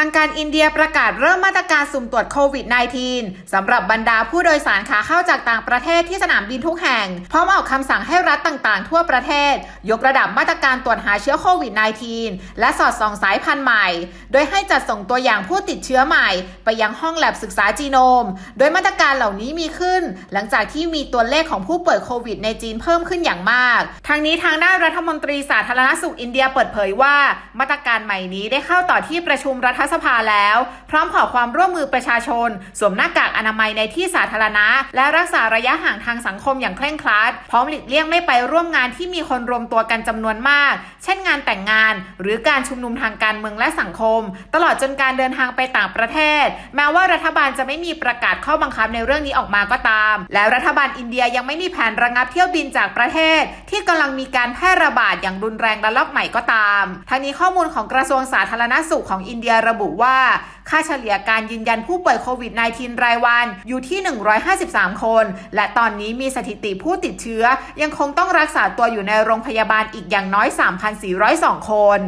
างการอินเดียประกาศเริ่มมาตรการสุ่มตรวจโควิด -19 สำหรับบรรดาผู้โดยสารขาเข้าจากต่างประเทศที่สนามบินทุกแห่ง พร้อมออกคำสั่งให้รัฐต่างๆ ทั่วประเทศ ยกระดับมาตรการตรวจหาเชื้อโควิด -19 และสอดส่องสายพันธุ์ใหม่ โดยให้จัดส่งตัวอย่างผู้ติดเชื้อใหม่ ไปยังห้องแลบศึกษาจีโนม โดยมาตรการเหล่านี้มีขึ้น หลังจากที่มีตัวเลขของผู้ป่วยโควิดในจีนเพิ่มขึ้นอย่างมาก ทางนี้ทางด้านรัฐมนตรีสาธารณสุขอินเดียเปิดเผยว่า มาตรการใหม่นี้ได้เข้าต่อที่ประชุมรัฐสภาแล้ว พร้อมขอความร่วมมือประชาชน สวมหน้ากากอนามัยในที่สาธารณะ และรักษาระยะห่างทางสังคมอย่างเคร่งครัด พร้อมหลีกเลี่ยงไม่ไปร่วมงานที่มีคนรวมตัวกันจำนวนมาก เช่นงานแต่งงาน หรือการชุมนุมทางการเมืองและสังคม ตลอดจนการเดินทางไปต่างประเทศ แม้ว่ารัฐบาลจะไม่มีประกาศข้อบังคับในเรื่องนี้ออกมาก็ตาม และรัฐบาลอินเดียยังไม่มีแผนระงับเที่ยวบินจากประเทศ ที่กำลังมีการแพร่ระบาดอย่างรุนแรงระลอกใหม่ก็ตามทางนี้ข้อมูลของกระทรวงสาธารณสุขของอินเดียระบบุว่า ค่าเฉลี่ยการยืนยันผู้ป่วยโควิด -19 รายวันอยู่ที่ 153 คน และตอนนี้มีสถิติผู้ติดเชื้อ ยังคงต้องรักษาตัวอยู่ในโรงพยาบาลอีกอย่างน้อย 3,402 คน